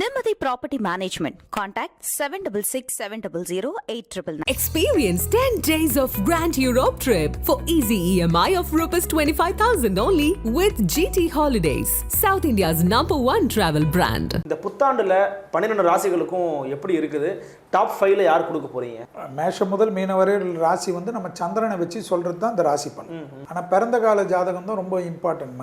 Nimati Property Management. Contact 766 700 8999. Experience 10 days of Grand Europe trip for easy EMI of Rs 25,000 only with GT Holidays, South India's number one travel brand. இந்த புத்தாண்டுல பன்னிரெண்டு ராசிகளுக்கும் எப்படி இருக்குது? Top ஃபைவ்ல யார் கொடுக்க போறீங்க? மேஷம் முதல் மீன வரை ராசி வந்து நம்ம சந்திரனை வச்சு சொல்கிறது தான் இந்த ராசி பலன். ஆனால் பிறந்த கால ஜாதகம் தான் ரொம்ப இம்பார்ட்டன்ட்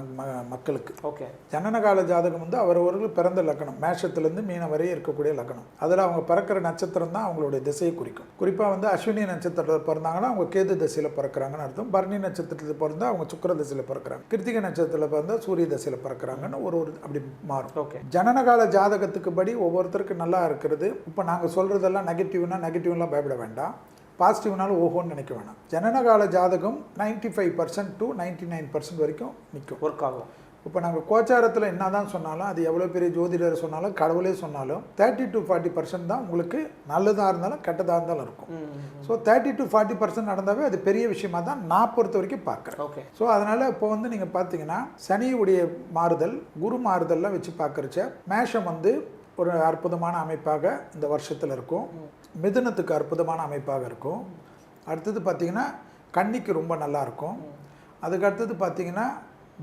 மக்களுக்கு. ஓகே. ஜனன கால ஜாதகம் வந்து அவரவர்கள் பிறந்த லக்கணம். மேஷத்துலேருந்து மீன வரை இருக்கக்கூடிய லக்கணம். அதில் அவங்க பிறக்கிற நட்சத்திரம் தான் அவங்களுடைய திசையை குறிக்கும். குறிப்பாக வந்து அஸ்வினி நட்சத்திரத்தில் பிறந்தாங்கன்னா அவங்க கேது திசையில் பிறக்கிறாங்கன்னு அர்த்தம். பரணி நட்சத்திரத்தில் பிறந்தா அவங்க சுக்கிர திசையில் பிறக்கிறாங்க. கிருத்திகை நட்சத்திரத்தில் பிறந்தா சூரிய திசையில் பிறக்கிறாங்கன்னு ஒரு ஒரு அப்படி மாறும். ஓகே ஜனனகால ஜாதகத்துக்கு படி ஒவ்வொருத்தருக்கு நல்லா இருக்கிறது. இப்போ நாங்கள் சொல்கிறதெல்லாம் நெகட்டிவ்னா நெகட்டிவ்லாம் பயப்பட வேண்டாம். பாசிட்டிவ்னாலும் ஓஹோன்னு நினைக்க வேணாம். ஜனனகால ஜாதகம் 95% five percent to ninety nine percent வரைக்கும் நிற்கும் ஒர்க் ஆகும். இப்போ நாங்கள் கோச்சாரத்தில் என்ன தான் சொன்னாலும் அது எவ்வளோ பெரிய ஜோதிடர் சொன்னாலும் கடவுளே சொன்னாலும் தேர்ட்டி டு ஃபார்ட்டி பர்சன்ட் தான் உங்களுக்கு நல்லதாக இருந்தாலும் கெட்டதாக இருந்தாலும் இருக்கும். So thirty to forty percent நடந்தாவே அது பெரிய விஷயமா தான் நான் பொறுத்த வரைக்கும் பார்க்குறேன். ஓகே ஸோ அதனால் இப்போ வந்து நீங்கள் பார்த்தீங்கன்னா சனியுடைய மாறுதல் குரு மாறுதல்லாம் வச்சு பார்க்குறச்ச மேஷம் வந்து ஒரு அற்புதமான அமைப்பாக இந்த வருஷத்தில் இருக்கும். மிதுனத்துக்கு அற்புதமான அமைப்பாக இருக்கும். அடுத்தது பார்த்தீங்கன்னா கன்னிக்கு ரொம்ப நல்லா இருக்கும். அதுக்கு அடுத்தது பார்த்தீங்கன்னா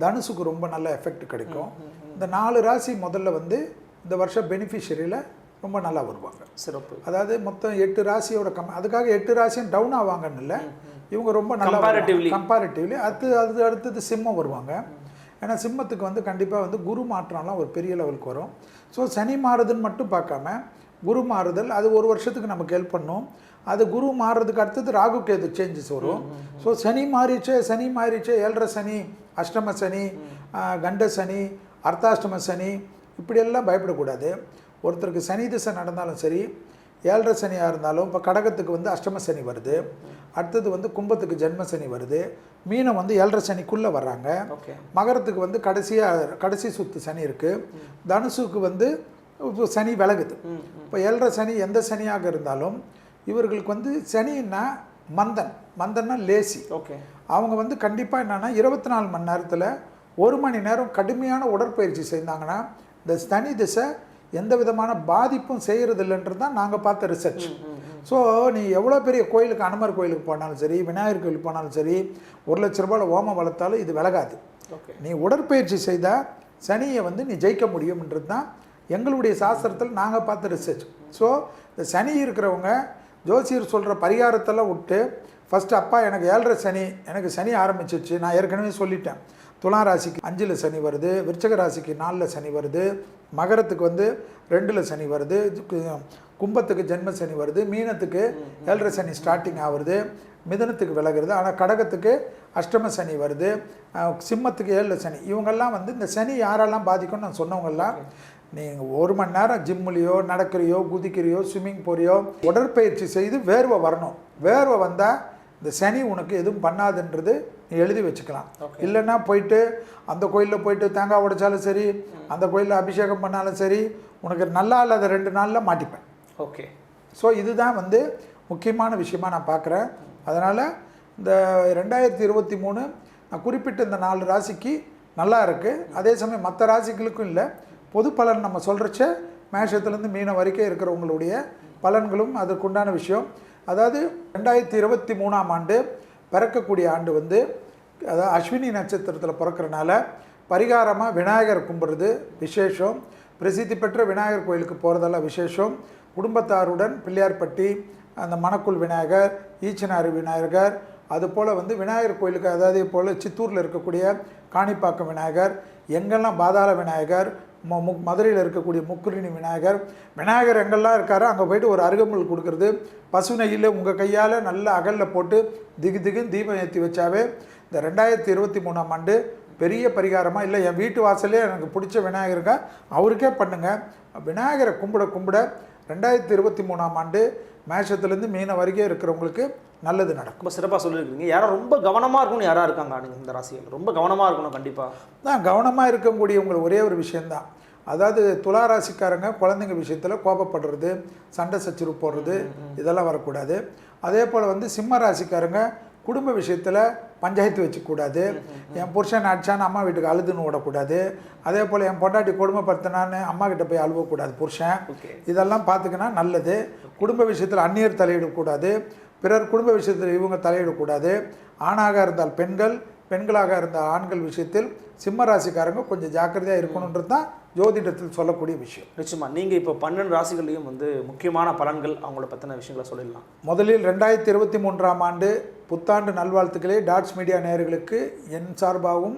தனுசுக்கு ரொம்ப நல்ல எஃபெக்ட் கிடைக்கும். இந்த நாலு ராசி முதல்ல வந்து இந்த வருஷம் பெனிஃபிஷரியில் ரொம்ப நல்லா வருவாங்க. சிறப்பு. அதாவது மொத்தம் எட்டு ராசியோட கம் அதுக்காக எட்டு ராசியும் டவுன் ஆவாங்கன்னு இல்லை. இவங்க ரொம்ப நல்லா. கம்பேரிட்டிவ்லி அடுத்து அது அடுத்தது சிம்மம் வருவாங்க. ஏன்னா சிம்மத்துக்கு வந்து கண்டிப்பாக வந்து குரு மாற்றம்லாம் ஒரு பெரிய லெவலுக்கு வரும். ஸோ சனி மாறுதுன்னு மட்டும் பார்க்காம குரு மாறுதல் அது ஒரு வருஷத்துக்கு நமக்கு ஹெல்ப் பண்ணும். அது குரு மாறுறதுக்கு அடுத்தது ராகு கேது சேஞ்சஸ் வரும். ஸோ சனி மாறிச்சே சனி மாறிச்சே ஏழரை சனி அஷ்டம சனி கண்ட சனி அர்த்தாஷ்டம சனி இப்படியெல்லாம் பயப்படக்கூடாது. ஒருத்தருக்கு சனி திசை நடந்தாலும் சரி ஏழரை சனியாக இருந்தாலும் இப்போ கடகத்துக்கு வந்து அஷ்டம சனி வருது. அடுத்தது வந்து கும்பத்துக்கு ஜென்ம சனி வருது. மீனம் வந்து ஏழரை சனிக்குள்ளே வர்றாங்க. மகரத்துக்கு வந்து கடைசியாக கடைசி சுத்து சனி இருக்குது தனுசுக்கு வந்து இப்போ சனி விலகுது. இப்போ ஏழரை சனி எந்த சனியாக இருந்தாலும் இவர்களுக்கு வந்து சனின்னா மந்தன். மந்தன்னா லேசி. ஓகே. அவங்க வந்து கண்டிப்பாக என்னென்னா இருபத்தி நாலு மணி நேரத்தில் ஒரு மணி நேரம் கடுமையான உடற்பயிற்சி செய்தாங்கன்னா இந்த சனி திசை எந்த விதமான பாதிப்பும் செய்கிறது இல்லைன்றது தான் நாங்கள் பார்த்த ரிசர்ச் ஸோ நீ எவ்வளோ பெரிய கோயிலுக்கு அனுமர் கோயிலுக்கு போனாலும் சரி விநாயகர் கோயிலுக்கு போனாலும் சரி ஒரு லட்ச ரூபாயில் ஓமம் வளர்த்தாலும் இது விலகாது. ஓகே. நீ உடற்பயிற்சி செய்தால் சனியை வந்து நீ ஜெயிக்க முடியும்ன்றது தான் எங்களுடைய சாஸ்திரத்தில் நாங்கள் பார்த்த ரிசர்ச் ஸோ இந்த சனி இருக்கிறவங்க ஜோசியர் சொல்கிற பரிகாரத்தெல்லாம் விட்டு ஃபஸ்ட்டு அப்பா எனக்கு ஏழரை சனி எனக்கு சனி ஆரம்பிச்சிச்சு நான் ஏற்கனவே சொல்லிட்டேன். துலா ராசிக்கு அஞ்சில் சனி வருது விருச்சக ராசிக்கு நாலில் சனி வருது மகரத்துக்கு வந்து ரெண்டில் சனி வருது கும்பத்துக்கு ஜென்ம சனி வருது மீனத்துக்கு ஏழரை சனி ஸ்டார்டிங் ஆகுறது மிதனத்துக்கு விலகுறது ஆனால் கடகத்துக்கு அஷ்டம சனி வருது சிம்மத்துக்கு ஏழில் சனி. இவங்கெல்லாம் வந்து இந்த சனி யாரெல்லாம் பாதிக்கும்னு நான் சொன்னவங்கெல்லாம் நீங்கள் ஒரு மணி நேரம் ஜிம்முலேயோ நடக்கிறியோ குதிக்கிறியோ ஸ்விம்மிங் போறியோ உடற்பயிற்சி செய்து வேர்வை வரணும். வேர்வை வந்தால் இந்த சனி உனக்கு எதுவும் பண்ணாதுன்றது நீ எழுதி வச்சுக்கலாம். இல்லைன்னா போயிட்டு அந்த கோயிலில் போயிட்டு தேங்காய் உடைச்சாலும் சரி அந்த கோயிலில் அபிஷேகம் பண்ணாலும் சரி உனக்கு நல்லா இல்லாத ரெண்டு நாளில் மாட்டிப்பேன். ஓகே ஸோ இதுதான் வந்து முக்கியமான விஷயமா நான் பார்க்குறேன் அதனால் இந்த ரெண்டாயிரத்தி இருபத்தி மூணு நான் குறிப்பிட்ட இந்த நாலு ராசிக்கு நல்லா இருக்குது அதே சமயம் மற்ற ராசிகளுக்கும் இல்லை. பொது பலன் நம்ம சொல்கிறச்ச மேஷத்துலேருந்து மீனம் வரைக்கும் இருக்கிறவங்களுடைய பலன்களும் அதற்குண்டான விஷயம். அதாவது ரெண்டாயிரத்தி இருபத்தி மூணாம் ஆண்டு பிறக்கக்கூடிய ஆண்டு வந்து அதாவது அஸ்வினி நட்சத்திரத்தில் பிறக்கறனால பரிகாரமாக விநாயகர் கும்பிட்றது விசேஷம். பிரசித்தி பெற்ற விநாயகர் கோயிலுக்கு போகிறதெல்லாம் விசேஷம். குடும்பத்தாருடன் பிள்ளையார்பட்டி அந்த மணக்குள் விநாயகர் ஈச்சனாறு விநாயகர் அதுபோல் வந்து விநாயகர் கோயிலுக்கு அதாவது போல் சித்தூரில் இருக்கக்கூடிய காணிப்பாக்கம் விநாயகர் எங்கெல்லாம் பாதாள விநாயகர் மதுரையில் இருக்கக்கூடிய முக்குரிணி விநாயகர். விநாயகர் எங்கெல்லாம் இருக்காரோ அங்கே போயிட்டு ஒரு அருகம்புல் கொடுக்குறது. பசு நெய்யில் உங்கள் கையால் நல்ல அகலில் போட்டு திகு திகுன்னு தீபம் ஏற்றி வச்சாவே இந்த ரெண்டாயிரத்தி இருபத்தி மூணாம் ஆண்டு பெரிய பரிகாரமாக இல்லை என் வீட்டு வாசலே எனக்கு பிடிச்ச விநாயகருங்க அவருக்கே பண்ணுங்கள் விநாயகரை கும்பிட கும்பிட ரெண்டாயிரத்தி இருபத்தி மூணாம் ஆண்டு மேஷத்துலேருந்து மீன வரைக்கும் இருக்கிறவங்களுக்கு நல்லது நடக்கும். ரொம்ப சிறப்பாக சொல்லியிருக்கீங்க. யாரோ ரொம்ப கவனமாக இருக்கணும்னு யாராக இருக்காங்க நீங்கள் இந்த ராசியில்? ரொம்ப கவனமாக இருக்கணும் கண்டிப்பாக தான் கவனமாக இருக்கக்கூடியவங்க ஒரே ஒரு விஷயந்தான் அதாவது துலா ராசிக்காரங்க குழந்தைங்க விஷயத்தில் கோபப்படுறது சண்டை சச்சரவு போடுறது இதெல்லாம் வரக்கூடாது. அதே போல் வந்து சிம்ம ராசிக்காரங்க குடும்ப விஷயத்தில் பஞ்சாயத்து வச்சுக்கூடாது. என் புருஷன் அடிச்சான்னு அம்மா வீட்டுக்கு அழுதுன்னு விடக்கூடாது அதே போல் என் பொண்டாட்டி கொடுமைப்படுத்தினான்னு அம்மா கிட்ட போய் அழுவக்கூடாது புருஷன். இதெல்லாம் பார்த்துக்கினா நல்லது. குடும்ப விஷயத்தில் அந்நியர் தலையிடக்கூடாது. பிறர் குடும்ப விஷயத்தில் இவங்க தலையிடக்கூடாது. ஆணாக இருந்தால் பெண்கள் பெண்களாக இருந்தால் ஆண்கள் விஷயத்தில் சிம்ம ராசிக்காரங்க கொஞ்சம் ஜாக்கிரதையாக இருக்கணுன்றது தான் ஜோதிடத்தில் சொல்லக்கூடிய விஷயம். நிச்சயமா. நீங்க இப்போ பன்னெண்டு ராசிகள்லையும் வந்து முக்கியமான பலன்கள் அவங்கள பத்தின விஷயங்களை சொல்லிடலாம். முதலில் ரெண்டாயிரத்தி இருபத்தி மூன்றாம் ஆண்டு புத்தாண்டு நல்வாழ்த்துக்களை டாட்ஸ் மீடியா நேயர்களுக்கு என் சார்பாகவும்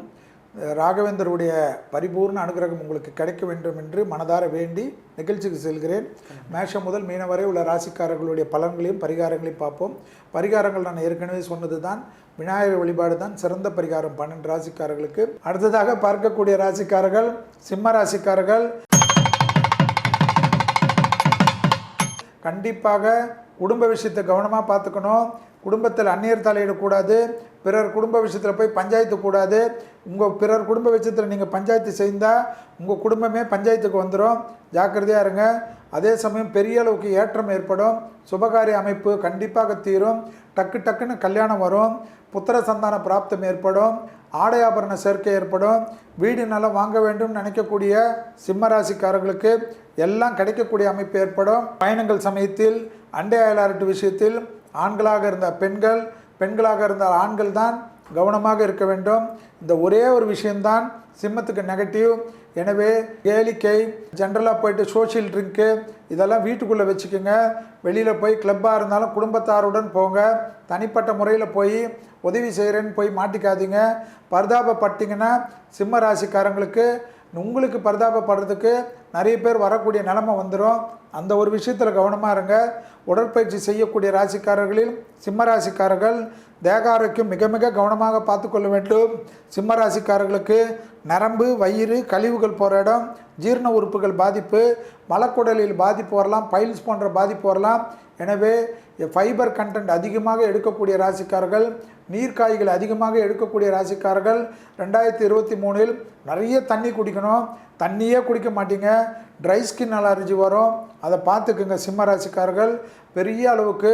ராகவேந்தருடைய பரிபூர்ண அனுகிரகம் உங்களுக்கு கிடைக்க வேண்டும் என்று மனதார வேண்டி நிகழ்ச்சிக்கு செல்கிறேன். மேஷம் முதல் மீனம் வரை உள்ள ராசிக்காரர்களுடைய பலன்களையும் பரிகாரங்களையும் பார்ப்போம். பரிகாரங்கள் நான் ஏற்கனவே சொன்னது தான் விநாயகர் வழிபாடு தான் சிறந்த பரிகாரம் பன்னெண்டு ராசிக்காரர்களுக்கு. அடுத்ததாக பார்க்கக்கூடிய ராசிக்காரர்கள் சிம்ம ராசிக்காரர்கள் கண்டிப்பாக குடும்ப விஷயத்தை கவனமாக பார்த்துக்கணும். குடும்பத்தில் அந்நியர் தலையிடக்கூடாது பிறர் குடும்ப விஷயத்தில் போய் பஞ்சாயத்து கூடாது. உங்கள் பிறர் குடும்ப விஷயத்தில் நீங்கள் பஞ்சாயத்து செய்தால் உங்கள் குடும்பமே பஞ்சாயத்துக்கு வந்துடும் ஜாக்கிரதையாக இருங்க. அதே சமயம் பெரிய அளவுக்கு ஏற்றம் ஏற்படும். சுபகாரிய அமைப்பு கண்டிப்பாக தீரும். டக்கு டக்குன்னு கல்யாணம் வரும். புத்திர சந்தான பிராப்தம் ஏற்படும். ஆடை ஆபரண சேர்க்கை ஏற்படும். வீடு நல்லா வாங்க வேண்டும் நினைக்கக்கூடிய சிம்ம ராசிக்காரர்களுக்கு எல்லாம் கிடைக்கக்கூடிய அமைப்பு ஏற்படும். பயணங்கள் சமயத்தில் அண்டை அயலாரட்டு விஷயத்தில் ஆண்களாக இருந்த பெண்கள் பெண்களாக இருந்தால் ஆண்கள் தான் கவனமாக இருக்க வேண்டும். இந்த ஒரே ஒரு விஷயம்தான் சிம்மத்துக்கு நெகட்டிவ் எனவே கேளிக்கை ஜென்ரலாக போயிட்டு சோஷியல் ட்ரிங்க்கு இதெல்லாம் வீட்டுக்குள்ளே வச்சுக்கோங்க. வெளியில் போய் கிளப்பாக இருந்தாலும் குடும்பத்தாருடன் போங்க. தனிப்பட்ட முறையில் போய் உதவி செய்கிறேன்னு போய் மாட்டிக்காதீங்க. பரிதாபப்பட்டீங்கன்னா சிம்ம ராசிக்காரங்களுக்கு உங்களுக்கு பரிதாபப்படுறதுக்கு நிறைய பேர் வரக்கூடிய நிலமை வந்துடும் அந்த ஒரு விஷயத்தில் கவனமாக இருங்க. உடற்பயிற்சி செய்யக்கூடிய ராசிக்காரர்களில் சிம்ம ராசிக்காரர்கள் தேக ஆரோக்கியம் மிக மிக கவனமாக பார்த்துக்கொள்ள வேண்டும். சிம்மராசிக்காரர்களுக்கு நரம்பு வயிறு கழிவுகள் போகிற இடம் ஜீரண உறுப்புகள் பாதிப்பு மலக்குடலில் பாதிப்பு வரலாம் பைல்ஸ் போன்ற பாதிப்பு வரலாம். எனவே ஃபைபர் கண்டென்ட் அதிகமாக எடுக்கக்கூடிய ராசிக்காரர்கள் நீர்க்காய்கள் அதிகமாக எடுக்கக்கூடிய ராசிக்காரர்கள் ரெண்டாயிரத்தி இருபத்தி மூணில் நிறைய தண்ணி குடிக்கணும். தண்ணியே குடிக்க மாட்டீங்க. ட்ரை ஸ்கின் அலர்ஜி வரும். அதை பார்த்துக்குங்க சிம்ம ராசிக்காரர்கள் பெரிய அளவுக்கு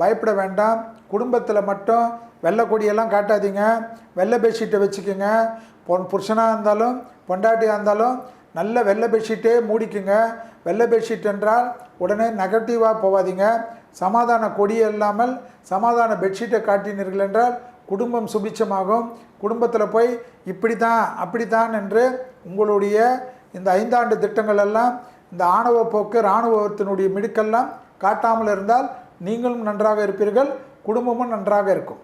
பயப்பட வேண்டாம். குடும்பத்தில் மட்டும் வெள்ளை கொடியெல்லாம் காட்டாதீங்க. வெள்ளை பெட்ஷீட்டை வச்சுக்கோங்க. பொன் புருஷனாக இருந்தாலும் பொண்டாட்டியாக இருந்தாலும் நல்ல வெள்ளை பெட்ஷீட்டே மூடிக்குங்க. வெள்ளை பெட்ஷீட் என்றால் உடனே நெகட்டிவாக போகாதீங்க சமாதான கொடி இல்லாமல் சமாதான பெட்ஷீட்டை காட்டினீர்கள் என்றால் குடும்பம் சுபிச்சமாகும் குடும்பத்தில் போய் இப்படி தான் அப்படி தான் என்று உங்களுடைய இந்த ஐந்தாண்டு திட்டங்கள் எல்லாம் இந்த ஆணவ போக்கு இராணுவத்தினுடைய மிடுக்கெல்லாம் காட்டாமல் இருந்தால் நீங்களும் நன்றாக இருப்பீர்கள் குடும்பமும் நன்றாக இருக்கும்.